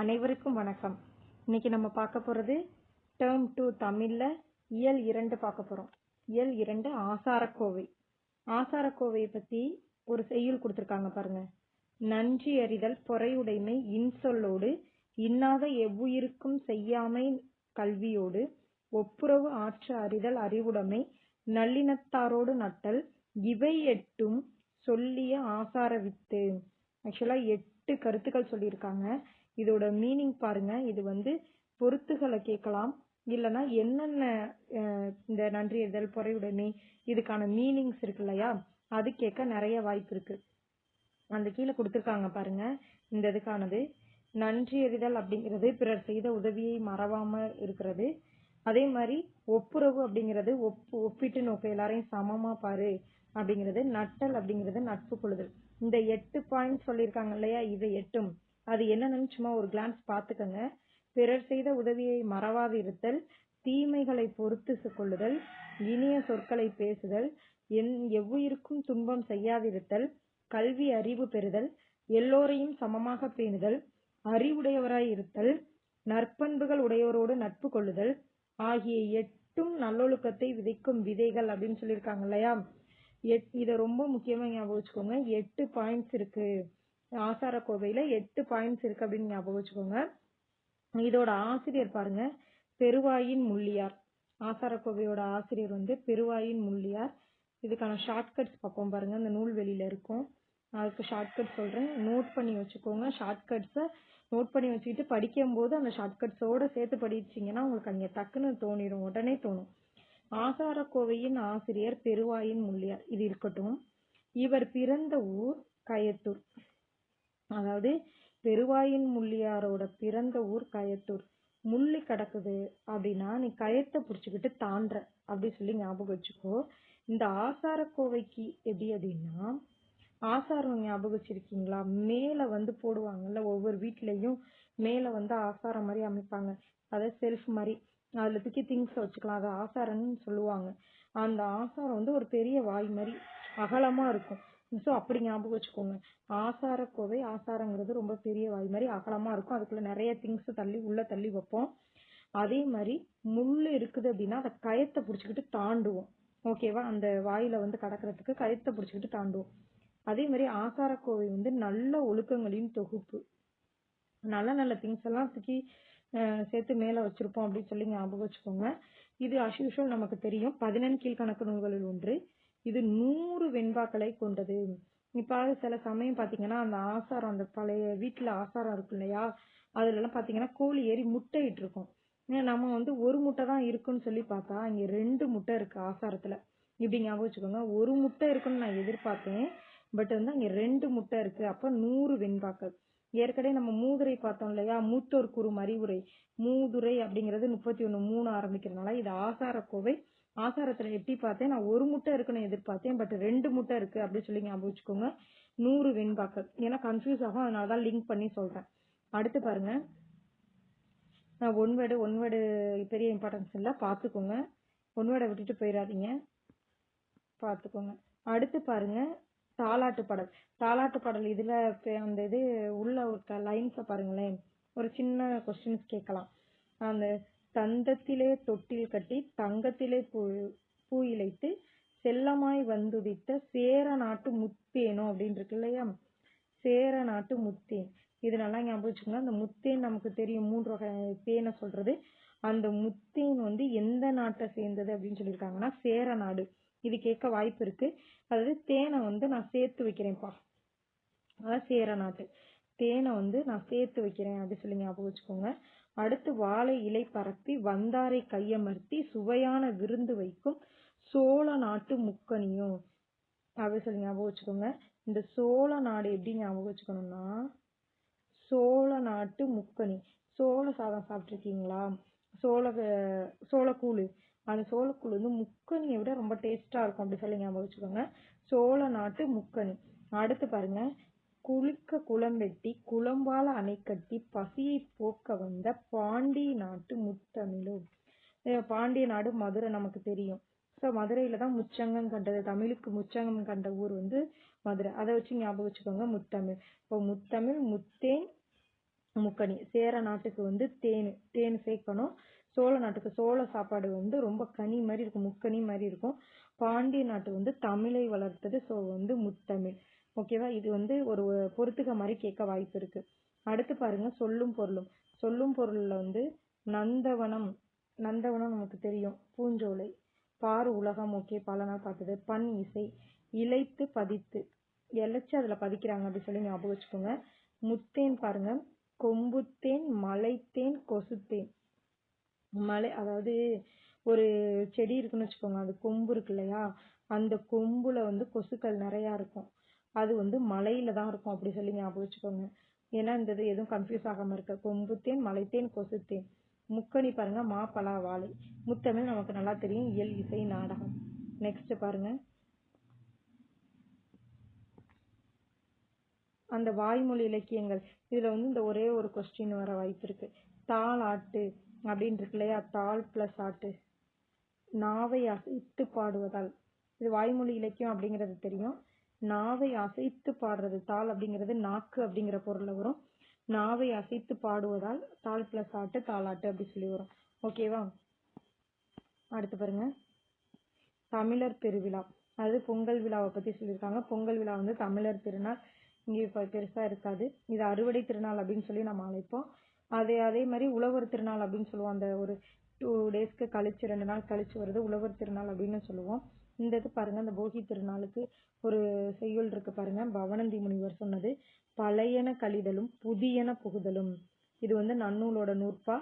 அனைவருக்கும் வணக்கம். இன்னைக்கு நம்ம பார்க்க போகிறது டேர்ம் டூ தமிழில் இயல் இரண்டு பார்க்க போகிறோம் இயல் இரண்டு ஆசாரக்கோவை. ஆசாரக்கோவையை பற்றி ஒரு செய்யுள் கொடுத்துருக்காங்க பாருங்க. நன்றி அறிதல் பொறையுடைமை இன்சொல்லோடு இன்னாத எவ்வுயிருக்கும் செய்யாமை கல்வியோடு ஒப்புரவு ஆற்ற அறிதல் அறிவுடைமை நல்லினத்தாரோடு நட்டல் இவை எட்டும் சொல்லிய ஆசார வித்து ஆக்சுவலாக எட்டு கருத்துக்கள் சொல்லியிருக்காங்க. இதோட மீனிங் பாருங்க. இது வந்து பொருத்துகளை கேட்கலாம். இல்லைன்னா என்னென்ன இந்த நன்றி அறிதல் பொறையுடைமை இதுக்கான மீனிங்ஸ் இருக்கு இல்லையா? அது கேட்க நிறைய வாய்ப்பு இருக்கு. அந்த கீழே கொடுத்துருக்காங்க பாருங்க. இந்த இதுக்கானது. நன்றி எறிதல் அப்படிங்கிறது பிறர் செய்த உதவியை மறவாம இருக்கிறது. அதே மாதிரி ஒப்புரவு அப்படிங்கிறது ஒப்பு ஒப்பிட்டு நோக்க. எல்லாரையும் சமமா பாரு அப்படிங்கிறது. நட்டல் அப்படிங்கிறது நட்பு கொள்ளுதல் இந்த எட்டு பாயிண்ட் சொல்லியிருக்காங்க இல்லையா? இது எட்டும். அது என்னன்னு சும்மா ஒரு கிளான்ஸ் பார்த்துக்கங்க. பிறர் செய்த உதவியை மறவாது இருத்தல் தீமைகளை பொறுத்து கொள்ளுதல் இனிய சொற்களை பேசுதல் என் எவ்வுயிருக்கும் துன்பம் செய்யாதிருத்தல் கல்வி அறிவு பெறுதல் எல்லோரையும் சமமாக பேணுதல் அறிவுடையவராய் இருத்தல் நற்பண்புகள் உடையோரோடு நட்பு கொள்ளுதல் ஆகிய எட்டும் நல்லொழுக்கத்தை விதைக்கும் விதைகள் அப்படின்னு சொல்லியிருக்காங்க இல்லையா? எட்- இதை ரொம்ப முக்கியமாக ஞாபகம் வச்சுக்கோங்க. எட்டு பாயிண்ட்ஸ் இருக்கு. ஆசாரக்கோவையில் எட்டு பாயிண்ட்ஸ் இருக்கு அப்படின்னு ஞாபகம் வச்சுக்கோங்க. இதோட ஆசிரியர் பாருங்க. பெருவாயின் முள்ளியார். ஆசாரக்கோவையோட ஆசிரியர் வந்து பெருவாயின் முள்ளியார். இதுக்கான ஷார்ட்கட்ஸ் பார்ப்போம் பாருங்க. இந்த நூல்வெளியில இருக்கும். அதுக்கு ஷார்ட்கட் சொல்றேன். நோட் பண்ணி வச்சுக்கோங்க. ஷார்ட்கட்ஸை நோட் பண்ணி வச்சுக்கிட்டு படிக்கும்போது அந்த ஷார்ட்கட்ஸோட சேர்த்து படிச்சிங்கன்னா உங்களுக்கு அங்கே டக்குன்னு தோணிடும் உடனே தோணும். ஆசாரக்கோவையின் ஆசிரியர் பெருவாயின் முள்ளியார். இது இருக்கட்டும். இவர் பிறந்த ஊர் கயத்தூர். அதாவது பெருவாயின் முள்ளியாரோட பிறந்த ஊர் கயத்தூர். முள்ளி கிடக்குது அப்படின்னா நீ கயத்தை பிடிச்சிக்கிட்டு தாண்டுற அப்படி சொல்லி ஞாபகம் வச்சுக்கோ. இந்த ஆசார கோவைக்கு எப்படி அப்படின்னா ஆசாரம் ஞாபகம் வச்சிருக்கீங்களா? மேல வந்து போடுவாங்கல்ல ஒவ்வொரு வீட்லயும் மேல வந்து ஆசாரம் மாதிரி அமைப்பாங்க. அதாவது செல்ஃப் மாதிரி. அதுல தூக்கி திங்ஸ் வச்சுக்கலாம். அது ஆசாரம்னு சொல்லுவாங்க. அந்த ஆசாரம் வந்து ஒரு பெரிய வாய் மாதிரி அகலமா இருக்கும். ஸோ அப்படி ஞாபகம் வச்சுக்கோங்க. ஆசாரக்கோவை ஆசாரங்கிறது ரொம்ப பெரிய வாய் மாதிரி அகலமாக இருக்கும். அதுக்குள்ள நிறைய திங்ஸ் தள்ளி உள்ள தள்ளி வைப்போம். அதே மாதிரி முள் இருக்குது அப்படின்னா அதை கயத்தை பிடிச்சிக்கிட்டு தாண்டுவோம். ஓகேவா அந்த வாயில வந்து கடக்கிறதுக்கு கயத்தை பிடிச்சிக்கிட்டு தாண்டுவோம். அதே மாதிரி ஆசாரக்கோவை வந்து நல்ல ஒழுக்கங்களின் தொகுப்பு. நல்ல நல்ல திங்ஸ் எல்லாம் தூக்கி சேர்த்து மேல வச்சிருப்போம் அப்படின்னு சொல்லி ஞாபகம் வச்சுக்கோங்க. இது அஸ்யூஷுவல் நமக்கு தெரியும். பதினெண் கீழ்கணக்கு நூல்களில் ஒன்று. இது நூறு வெண்பாக்களை கொண்டது. இப்போ சில சமயம் பார்த்தீங்கன்னா அந்த ஆசாரம் அந்த பழைய வீட்டில் ஆசாரம் இருக்கும் இல்லையா? அதுலலாம் பார்த்தீங்கன்னா கோழி ஏறி முட்டையிட்டு இருக்கும். நம்ம வந்து ஒரு முட்டை தான் இருக்குன்னு சொல்லி பார்த்தா இங்கே ரெண்டு முட்டை இருக்கு ஆசாரத்தில். இப்படி ஞாபகம் வச்சுக்கோங்க. ஒரு முட்டை இருக்குன்னு நான் எதிர்பார்த்தேன். பட் வந்து அங்கே ரெண்டு முட்டை இருக்கு. அப்போ நூறு வெண்பாக்கள். ஏற்கனவே நம்ம மூதுரை பார்த்தோம் இல்லையா? மூத்தோர் கூறும் அறிவுரை. மூதுரை அப்படிங்கிறது முப்பத்தி ஒன்று மூணு ஆரம்பிக்கிறதுனால இது ஆசாரக்கோவை ஆசாரத்தில் எட்டி பார்த்தேன். நான் ஒரு முட்டை இருக்குன்னு எதிர்பார்த்தேன். பட் ரெண்டு முட்டை இருக்கு அப்படின்னு சொல்லி ஞாபகம் வச்சுக்கோங்க. நூறு வெண்பாக்கள். ஏன்னா கன்ஃபியூஸ் ஆகும். அதனாலதான் லிங்க் பண்ணி சொல்கிறேன் அடுத்து பாருங்க. நான் ஒன் வேர்டு ஒன் வேர்டு பெரிய இம்பார்ட்டன்ஸ் இல்லை. பார்த்துக்கோங்க. ஒன் வேர்டை விட்டுட்டு போயிடாதீங்க. பார்த்துக்கோங்க. அடுத்து பாருங்க. தாலாட்டு பாடல். தாலாட்டு பாடல் இதில் அந்த இது உள்ள ஒரு லைன்ஸை பாருங்களேன். ஒரு சின்ன கொஸ்டின்ஸ் கேட்கலாம். அந்த தந்தத்திலே தொட்டில் கட்டி தங்கத்திலே பூ பூ இழைத்து செல்லமாய் வந்துதித்த சேர நாட்டு முத்தேனோ அப்படின்னு இருக்கு இல்லையா? சேர நாட்டு முத்தேன். இது நல்லா ஞாபகம் வச்சுக்கோங்க. அந்த முத்தேன் நமக்கு தெரியும். மூன்று வகை தேனை சொல்றது. அந்த முத்தேன் வந்து எந்த நாட்டை சேர்ந்தது அப்படின்னு சொல்லியிருக்காங்கன்னா சேர நாடு. இது கேட்க வாய்ப்பு இருக்கு. அதாவது தேனை வந்து நான் சேர்த்து வைக்கிறேன்ப்பா. அதாவது சேர நாட்டு. தேனை வந்து நான் சேர்த்து வைக்கிறேன் அப்படி சொல்லி ஞாபகம் வச்சுக்கோங்க. அடுத்து வாழை இலை பரப்பி வந்தாரை கையமர்த்தி சுவையான விருந்து வைக்கும் சோழ நாட்டு முக்கனியும் அப்படி சொல்லி ஞாபகம் வச்சுக்கோங்க. இந்த சோழ நாடு எப்படி ஞாபகம் வச்சுக்கணும்னா சோழ நாட்டு முக்கனி. சோள சாதம் சாப்பிட்ருக்கீங்களா சோள க- சோளக்கூழு அந்த சோளக்கூழ் வந்து முக்கனியை விட ரொம்ப டேஸ்ட்டாக இருக்கும். அப்படி சொல்லி ஞாபகம் வச்சுக்கோங்க. சோழ நாட்டு முக்கனி. அடுத்து பாருங்க. குளிக்க குளம் வெட்டி குளம்பால அணை கட்டி பசியை போக்க வந்த பாண்டி நாட்டு முத்தமிழும் பாண்டிய நாடு மதுரை நமக்கு தெரியும். ஸோ மதுரையில தான் முச்சங்கம் கண்டது. தமிழுக்கு முச்சங்கம் கண்ட ஊர் வந்து மதுரை. அதை வச்சு ஞாபகம் வச்சுக்கோங்க முத்தமிழ். இப்போ முத்தமிழ் முத்தேன் முக்கணி சேர நாட்டுக்கு வந்து தேன். தேன் சேர்க்கணும் சோழ நாட்டுக்கு சோழ சாப்பாடு வந்து ரொம்ப கனி மாதிரி இருக்கும். முக்கனி மாதிரி இருக்கும். பாண்டிய நாட்டு வந்து தமிழை வளர்த்தது. ஸோ வந்து முத்தமிழ். ஓகேவா இது வந்து ஒரு பொறுத்துக்க மாதிரி கேட்க வாய்ப்பு இருக்கு. அடுத்து பாருங்க சொல்லும் பொருளும். சொல்லும் பொருள்ல வந்து நந்தவனம். நந்தவனம் நமக்கு தெரியும். பூஞ்சோலை. பார் உலகம். ஓகே பல நாள் பார்த்தது. பண் இசை. இழைத்து பதித்து. இழைச்சு அதுல பதிக்கிறாங்க அப்படின்னு சொல்லி ஞாபகம் வச்சுக்கோங்க. முத்தேன் பாருங்க. கொம்புத்தேன் மலைத்தேன் கொசுத்தேன். மலை அதாவது ஒரு செடி இருக்குன்னு வச்சுக்கோங்க. அது கொம்பு இருக்கு இல்லையா? அந்த கொம்புல வந்து கொசுக்கள் நிறைய இருக்கும். அது வந்து மலையில தான் இருக்கும் அப்படி சொல்லி ஞாபகம் வச்சுக்கோங்க. ஏன்னா இந்த இது எதுவும் கன்ஃபியூஸ் ஆகாம இருக்க. கொம்புத்தேன் மலைத்தேன் கொசுத்தேன். முக்கணி பாருங்க மா பலா வாழை. முத்தமிழ் நமக்கு நல்லா தெரியும். இயல் இசை நாடகம். நெக்ஸ்ட் பாருங்க. அந்த வாய்மொழி இலக்கியங்கள். இதுல வந்து இந்த ஒரே ஒரு கொஸ்டின் வர வாய்ப்பு இருக்கு. தாள் ஆட்டு அப்படின்னு இருக்கு இல்லையா? தாள் பிளஸ் ஆட்டு. நாவை அசைத்து பாடுவதால். இது வாய்மொழி இலக்கியம் அப்படிங்கிறது தெரியும். நாவை அசைத்து பாடுறது தாள் அப்படிங்கிறது நாக்கு அப்படிங்கிற பொருள்ல வரும். நாவை அசைத்து பாடுவதால் தாள் பிளஸ் ஆட்டு தாளாட்டு அப்படி சொல்லி வரும். ஓகேவா அடுத்து பாருங்க. தமிழர் பெருவிழா. அது பொங்கல் விழாவை பத்தி சொல்லியிருக்காங்க. பொங்கல் விழா வந்து தமிழர் திருநாள். இங்கே இப்போ பெருசா இருக்காது. இது அறுவடை திருநாள் அப்படின்னு சொல்லி நம்ம அழைப்போம். அதே அதே மாதிரி உழவர் திருநாள் அப்படின்னு சொல்லுவோம். அந்த ஒரு டூ டேஸ்க்கு கழிச்சு ரெண்டு நாள் கழிச்சு வருது உழவர் திருநாள் அப்படின்னு சொல்லுவோம். இந்த இது பாருங்க இந்த போகி திருநாளுக்கு ஒரு செய்யுள் இருக்கு பாருங்க பவனந்தி முனிவர் சொன்னது. பழையன கழிதலும் புதியன புகுதலும். இது வந்து நன்னூலோட நூற்பா.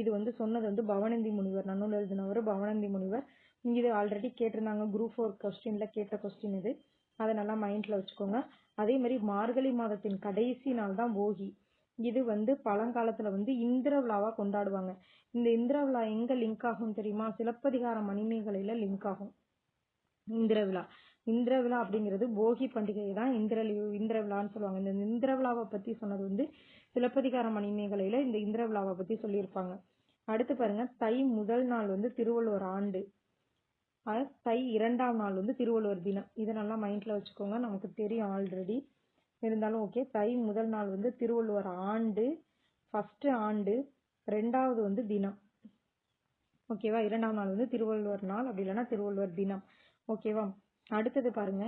இது வந்து சொன்னது வந்து பவனந்தி முனிவர் நன்னூல் எழுதினவர் பவனந்தி முனிவர். இது ஆல்ரெடி கேட்டிருந்தாங்க குரூப் ஃபோர் கொஸ்டின்ல கேட்ட கொஸ்டின் இது. அதை நல்லா மைண்ட்ல வச்சுக்கோங்க. அதே மாதிரி மார்கழி மாதத்தின் கடைசி நாள் தான் போகி. இது வந்து பழங்காலத்துல வந்து இந்திர விழாவா கொண்டாடுவாங்க. இந்த இந்திர விழா எங்க லிங்க் ஆகும் தெரியுமா? சிலப்பதிகார மணிமேகலையில லிங்க் ஆகும். இந்திர விழா. இந்திர விழா அப்படிங்கிறது போகி பண்டிகை தான் இந்திர இந்திர விழான்னு சொல்லுவாங்க. இந்த இந்திர விழாவை பத்தி சொன்னது வந்து சிலப்பதிகார மணிமேகலையில இந்த இந்திர விழாவை பத்தி சொல்லியிருப்பாங்க. அடுத்து பாருங்க தை முதல் நாள் வந்து திருவள்ளுவர் ஆண்டு. தை இரண்டாம் நாள் வந்து திருவள்ளுவர் தினம். இதை நல்லா மைண்ட்ல வச்சுக்கோங்க. நமக்கு தெரியும் ஆல்ரெடி இருந்தாலும் ஓகே தை முதல் நாள் வந்து திருவள்ளுவர் ஆண்டு ஃபர்ஸ்ட் ஆண்டு ரெண்டாவது வந்து தினம். ஓகேவா இரண்டாம் நாள் வந்து திருவள்ளுவர் நாள். அப்படி இல்லைன்னா திருவள்ளுவர் தினம். ஓகேவா அடுத்தது பாருங்க.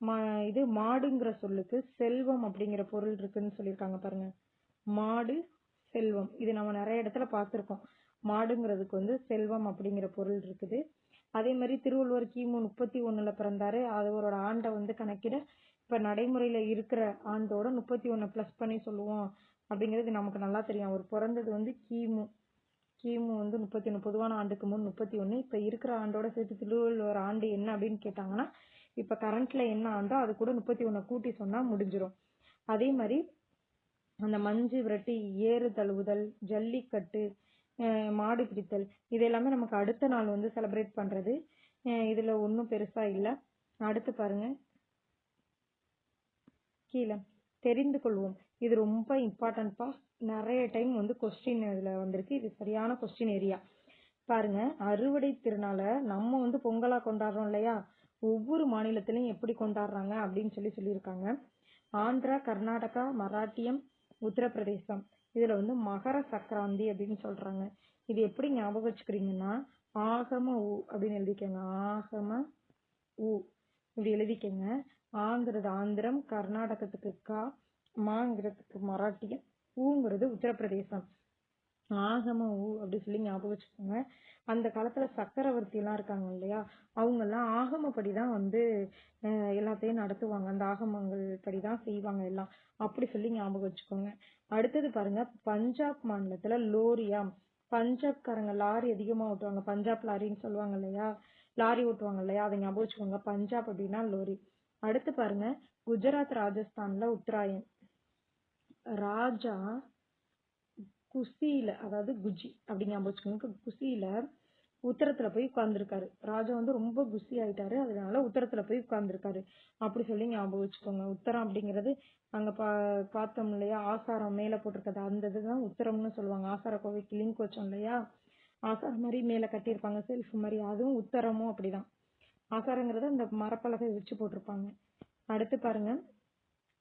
மா இது மாடுங்கிற சொல்லுக்கு செல்வம் அப்படிங்கிற பொருள் இருக்குன்னு சொல்லியிருக்காங்க பாருங்க. மாடு செல்வம். இது நம்ம நிறைய இடத்துல பார்த்துருக்கோம். மாடுங்கிறதுக்கு வந்து செல்வம் அப்படிங்கிற பொருள் இருக்குது. அதே மாதிரி திருவள்ளுவர் கிமு முப்பத்தி ஒண்ணுல பிறந்தாரு. அவரோட ஆண்டை வந்து கணக்கிட இப்ப நடைமுறையில இருக்கிற ஆண்டோட முப்பத்தி ஒண்ணு பிளஸ் பண்ணி சொல்லுவோம் அப்படிங்கிறது நமக்கு நல்லா தெரியும். அவர் பிறந்தது வந்து கிமு கிமு வந்து முப்பத்தி ஒன்று பொதுவான ஆண்டுக்கு முன் முப்பத்தி ஒன்று இப்போ இருக்கிற ஆண்டோட சேர்த்து திருவள்ளுவர் ஆண்டு என்ன அப்படின்னு கேட்டாங்கன்னா இப்போ கரண்ட்ல என்ன ஆண்டோ அது கூட முப்பத்தி ஒன்றை கூட்டி சொன்னால் முடிஞ்சிடும் அதே மாதிரி அந்த மஞ்சு விரட்டி ஏறு தழுவுதல் ஜல்லிக்கட்டு மாடு பிடித்தல் இது எல்லாமே நமக்கு அடுத்த நாள் வந்து செலிப்ரேட் பண்ணுறது இதில் ஒன்றும் பெருசாக இல்லை. அடுத்து பாருங்க. கீழே. தெரிந்து கொள்வோம். இது ரொம்ப இம்பார்ட்டன்ட்பா நிறைய டைம் வந்து கொஸ்டின் இதில் வந்திருக்கு. இது சரியான கொஸ்டின் ஏரியா பாருங்க அறுவடை திருநாளை நம்ம வந்து பொங்கலாக கொண்டாடுறோம் இல்லையா? ஒவ்வொரு மாநிலத்திலையும் எப்படி கொண்டாடுறாங்க அப்படின்னு சொல்லி சொல்லியிருக்காங்க. ஆந்திரா கர்நாடகா மராட்டியம் உத்தரப்பிரதேசம். இதில் வந்து மகர சக்கராந்தி அப்படின்னு சொல்கிறாங்க இது எப்படி ஞாபகம் வச்சுக்கிறீங்கன்னா ஆகம ஊ அப்படின்னு எழுதிக்கோங்க. ஆகம ஊ இப்படி எழுதிக்கங்க. ஆங்கிறது ஆந்திரம் கர்நாடகத்துக்கு கா மாங்கிறதுக்கு மராட்டியம். ஊங்கிறது உத்தரப்பிரதேசம். ஆகம ஊ அப்படி சொல்லி ஞாபகம் வச்சுக்கோங்க. அந்த காலத்துல சக்கரவர்த்தி எல்லாம் இருக்காங்க இல்லையா? அவங்க எல்லாம் ஆகமப்படிதான் வந்து எல்லாத்தையும் நடத்துவாங்க. அந்த ஆகமங்கள் படிதான் செய்வாங்க எல்லாம். அப்படி சொல்லி ஞாபகம் வச்சுக்கோங்க. அடுத்தது பாருங்க பஞ்சாப் மாநிலத்துல லோரியா. பஞ்சாப்காரங்க லாரி அதிகமா ஓட்டுவாங்க. பஞ்சாப் லாரின்னு சொல்லுவாங்க இல்லையா? லாரி ஓட்டுவாங்க இல்லையா? அதை ஞாபகம் வச்சுக்கோங்க. பஞ்சாப் அப்படின்னா லோரி. அடுத்து பாருங்க குஜராத் ராஜஸ்தான்ல உத்தராயன். ராஜா குசியில அதாவது குஜி அப்படி ஞாபகம் வச்சுக்கோங்க. குசியில உத்தரத்துல போய் உட்கார்ந்துருக்காரு. ராஜா வந்து ரொம்ப குசி ஆயிட்டாரு. அதனால உத்தரத்துல போய் உட்கார்ந்துருக்காரு. அப்படி சொல்லி ஞாபகம் வச்சுக்கோங்க. உத்தரம் அப்படிங்கிறது அங்க பா பார்த்தோம் இல்லையா? ஆசாரம் மேல போட்டிருக்கிறது. அந்த இதுதான் உத்தரம்னு சொல்லுவாங்க. ஆசார கோவைக்கு லிங்க் வச்சோம் இல்லையா? ஆசாரம் மாதிரி மேல கட்டியிருப்பாங்க. செல்ஃப் மாதிரி. அதுவும் உத்தரமும் அப்படிதான். ஆசாரங்கிறது அந்த மரப்பலகை வச்சு போட்டிருப்பாங்க. அடுத்து பாருங்க.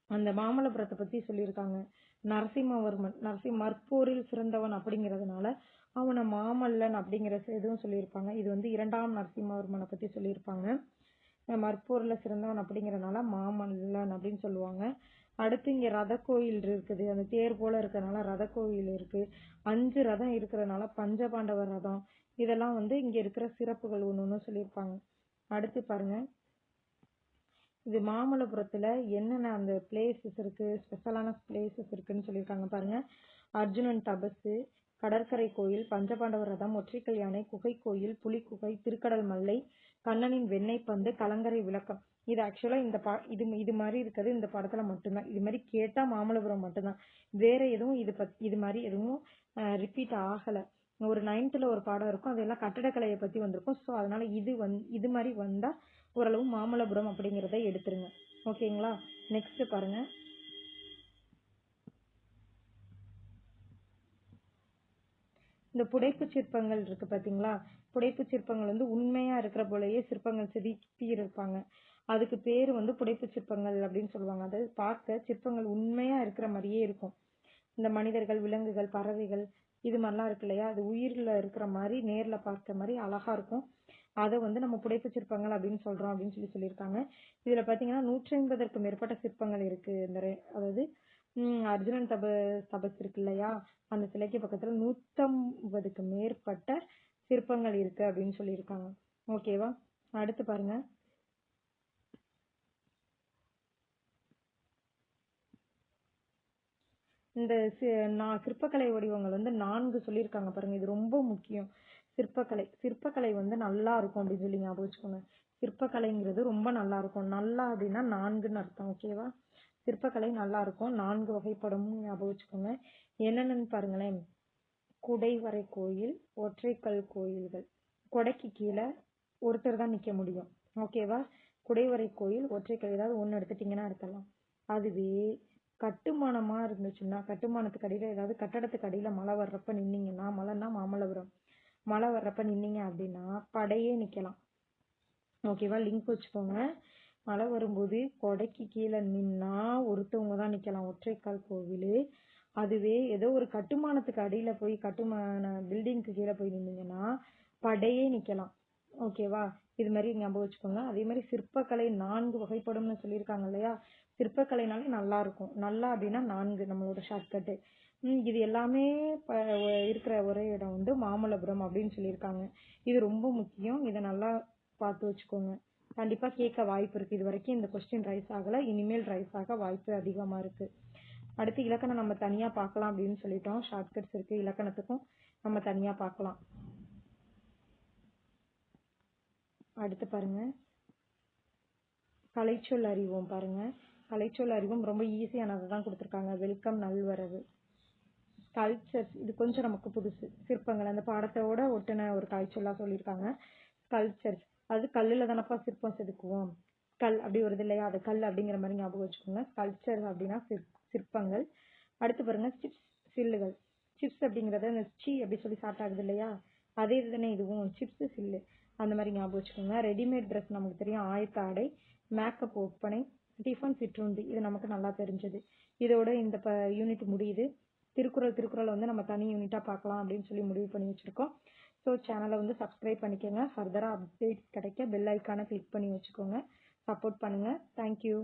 அந்த மாமல்லபுரத்தை பற்றி சொல்லியிருக்காங்க. நரசிம்மவர்மன் நரசி மற்போரில் சிறந்தவன் அப்படிங்கிறதுனால அவனை மாமல்லன் அப்படிங்கிற இதுவும் சொல்லியிருப்பாங்க. இது வந்து இரண்டாம் நரசிம்மவர்மனை பற்றி சொல்லியிருப்பாங்க. மற்போரில் சிறந்தவன் அப்படிங்கிறனால மாமல்லன் அப்படின்னு சொல்லுவாங்க. அடுத்து இங்கே ரத கோயில் இருக்குது. அந்த தேர் போல இருக்கிறதுனால ரத கோயில் இருக்கு. அஞ்சு ரதம் இருக்கிறதுனால பஞ்சபாண்டவர் ரதம். இதெல்லாம் வந்து இங்கே இருக்கிற சிறப்புகள் ஒன்று ஒன்று சொல்லியிருப்பாங்க. அடுத்து பாருங்க. இது மாமல்லபுரத்தில் என்னென்ன அந்த பிளேசஸ் இருக்குது ஸ்பெஷலான பிளேசஸ் இருக்குதுன்னு சொல்லியிருக்காங்க பாருங்கள் அர்ஜுனன் தபசு கடற்கரை கோயில் பஞ்சபாண்டவர் ரதம் ஒற்றைக்கல் யானை குகை கோயில் புலிக்குகை திருக்கடல் மல்லை கண்ணனின் வெண்ணெய் பந்து கலங்கரை விளக்கம். இது ஆக்சுவலாக இந்த பா இது இது மாதிரி இருக்கிறது இந்த படத்தில் மட்டும்தான். இது மாதிரி கேட்டால் மாமல்லபுரம் மட்டும்தான். வேற எதுவும் இது பத் இது மாதிரி எதுவும் ரிப்பீட் ஆகலை. ஒரு நைன்த்தில் ஒரு பாடம் இருக்கும். அதெல்லாம் கட்டடக்கலையை பற்றி வந்திருக்கும். ஸோ அதனால் இது வந் இது மாதிரி வந்தால் ஓரளவு மாமல்லபுரம் அப்படிங்கிறத எடுத்துருங்க. ஓகேங்களா நெக்ஸ்ட் பாருங்க. இந்த புடைப்பு சிற்பங்கள் இருக்கு பாத்தீங்களா? புடைப்பு சிற்பங்கள் வந்து உண்மையா இருக்கிற போலயே சிற்பங்கள் செதுக்கி இருப்பாங்க. அதுக்கு பேரு வந்து புடைப்பு சிற்பங்கள் அப்படின்னு சொல்லுவாங்க. அதாவது பார்க்க சிற்பங்கள் உண்மையா இருக்கிற மாதிரியே இருக்கும். இந்த மனிதர்கள் விலங்குகள் பறவைகள் இது மாதிரிலாம் இருக்கு இல்லையா? அது உயிரில் இருக்கிற மாதிரி நேரில் பார்க்குற மாதிரி அழகா இருக்கும். அதை வந்து நம்ம புடைப்பு சிற்பங்கள் அப்படின்னு சொல்றோம் அப்படின்னு சொல்லி சொல்லியிருக்காங்க. இதுல பாத்தீங்கன்னா நூற்றி ஐம்பதற்கும் மேற்பட்ட சிற்பங்கள் இருக்கு. இந்த அதாவது அர்ஜுனன் தப தபஸ் இருக்கு இல்லையா? அந்த சிலைக்கு பக்கத்துல நூத்தம்பதுக்கு மேற்பட்ட சிற்பங்கள் இருக்கு அப்படின்னு சொல்லியிருக்காங்க. ஓகேவா அடுத்து பாருங்க. இந்த சிற்பக்கலை வடிவங்கள் வந்து நான்கு சொல்லியிருக்காங்க பாருங்க. இது ரொம்ப முக்கியம். சிற்பக்கலை. சிற்பக்கலை வந்து நல்லா இருக்கும் அப்படின்னு சொல்லி ஞாபகம் வச்சுக்கோங்க. சிற்பக்கலைங்கிறது ரொம்ப நல்லா இருக்கும் நல்லா அப்படின்னா நான்குன்னு அர்த்தம் ஓகேவா சிற்பக்கலை நல்லா இருக்கும் நான்கு வகைப்படும் ஞாபகம் வச்சுக்கோங்க. என்னென்னு பாருங்களேன். குடைவரை கோயில் ஒற்றைக்கல் கோயில்கள். கொடைக்கு கீழே ஒருத்தர் தான் நிற்க முடியும் ஓகேவா குடைவரை கோயில் ஒற்றைக்கல் ஏதாவது ஒன்று எடுத்துட்டிங்கன்னா எடுத்துடலாம். அதுவே கட்டுமானமாக இருந்துச்சுன்னா கட்டுமானத்துக்கு அடியில் ஏதாவது கட்டடத்துக்கு அடியில் மழை வர்றப்ப நின்னீங்கன்னா மழைன்னா மாமல்லபுரம். மழை வர்றப்ப நின்னீங்க அப்படின்னா படையே நிற்கலாம் ஓகேவா லிங்க் வச்சுக்கோங்க. மழை வரும்போது கொடைக்கு கீழே நின்னா ஒருத்தவங்க தான் நிற்கலாம் ஒற்றைக்கால் கோவில். அதுவே ஏதோ ஒரு கட்டுமானத்துக்கு அடியில் போய் கட்டுமான பில்டிங்க்கு கீழே போய் நின்னீங்கன்னா படையே நிற்கலாம் ஓகேவா இது மாதிரி ஞாபகம் வச்சுக்கோங்க. அதே மாதிரி சிற்பக்கலை நான்கு வகைப்படும்னு சொல்லியிருக்காங்க இல்லையா? சிற்பக்கலைனாலே நல்லா இருக்கும். நல்லா அப்படின்னா நான்கு நம்மளோட ஷார்ட்கட்டு இது எல்லாமே ப- இருக்கிற ஒரே இடம் வந்து மாமல்லபுரம் அப்படின்னு சொல்லியிருக்காங்க. இது ரொம்ப முக்கியம். இதை நல்லா பார்த்து வச்சுக்கோங்க. கண்டிப்பாக கேட்க வாய்ப்பு இருக்குது இது வரைக்கும் இந்த கொஸ்டின் ரைஸ் ஆகலை. இனிமேல் ரைஸ் ஆக வாய்ப்பு அதிகமாக இருக்குது அடுத்து இலக்கணம் நம்ம தனியாக பார்க்கலாம் அப்படின்னு சொல்லிட்டோம். ஷார்ட்கட்ஸ் இருக்குது இலக்கணத்துக்கும் நம்ம தனியாக பார்க்கலாம். அடுத்து பாருங்க. கலைச்சொல் அறிவோம் பாருங்க. கலைச்சொல் அறிவும் ரொம்ப ஈஸியானதை தான் கொடுத்துருக்காங்க. வெல்கம் நல்வரவு. கல்ச்சர்ஸ் இது கொஞ்சம் நமக்கு புதுசு. சிற்பங்கள் அந்த பாடத்தோட ஒட்டுன ஒரு காய்ச்சலாக சொல்லியிருக்காங்க. கல்ச்சர்ஸ் அது கல்லில் தானப்பா சிற்பம் செதுக்குவோம்? கல் அப்படி வருது இல்லையா? அது கல் அப்படிங்கிற மாதிரி ஞாபகம் வச்சுக்கோங்க. கல்ச்சர் அப்படின்னா சிற்- சிற்பங்கள். அடுத்து பாருங்க சிப்ஸ் சில்லுகள். சிப்ஸ் அப்படிங்கிறத அந்த சி அப்படி சொல்லி ஸ்டார்ட் ஆகுது இல்லையா? அதே இதுதானே இதுவும். சிப்ஸ் சில்லு. அந்த மாதிரி ஞாபகம் வச்சுக்கோங்க. ரெடிமேட் ட்ரெஸ் நமக்கு தெரியும். ஆயத்த ஆடை மேக்கப் ஒப்பனை டிஃபன் சிற்றுண்டி. இது நமக்கு நல்லா தெரிஞ்சது. இதோட இந்த யூனிட் முடியுது. திருக்குறள் திருக்குறள் வந்து நம்ம தனி யூனிட்டாக பார்க்கலாம் அப்படின்னு சொல்லி முடிவு பண்ணி வச்சுருக்கோம். ஸோ சேனலை வந்து சப்ஸ்கிரைப் பண்ணிக்கோங்க. ஃபர்தராக அப்டேட்ஸ் கிடைக்க பெல் ஐக்கானை கிளிக் பண்ணி வச்சுக்கோங்க. சப்போர்ட் பண்ணுங்கள் தேங்க்யூ